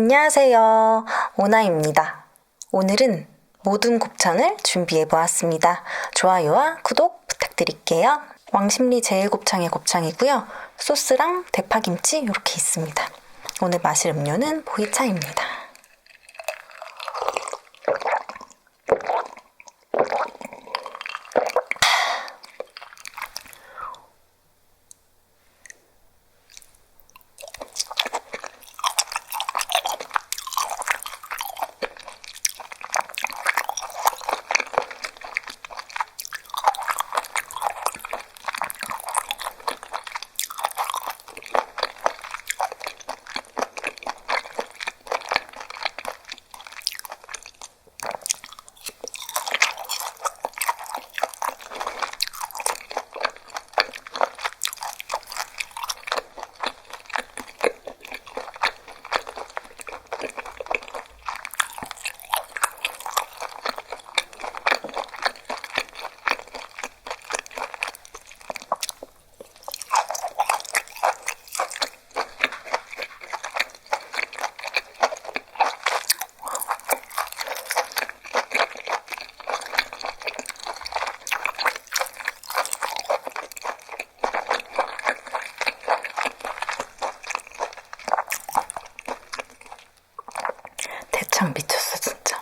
안녕하세요. 오나입니다. 오늘은 모든 곱창을 준비해 보았습니다. 좋아요와 구독 부탁드릴게요. 왕십리 제일곱창의 곱창이고요. 소스랑 대파김치 이렇게 있습니다. 오늘 마실 음료는 보이차입니다. 대창 미쳤어 진짜.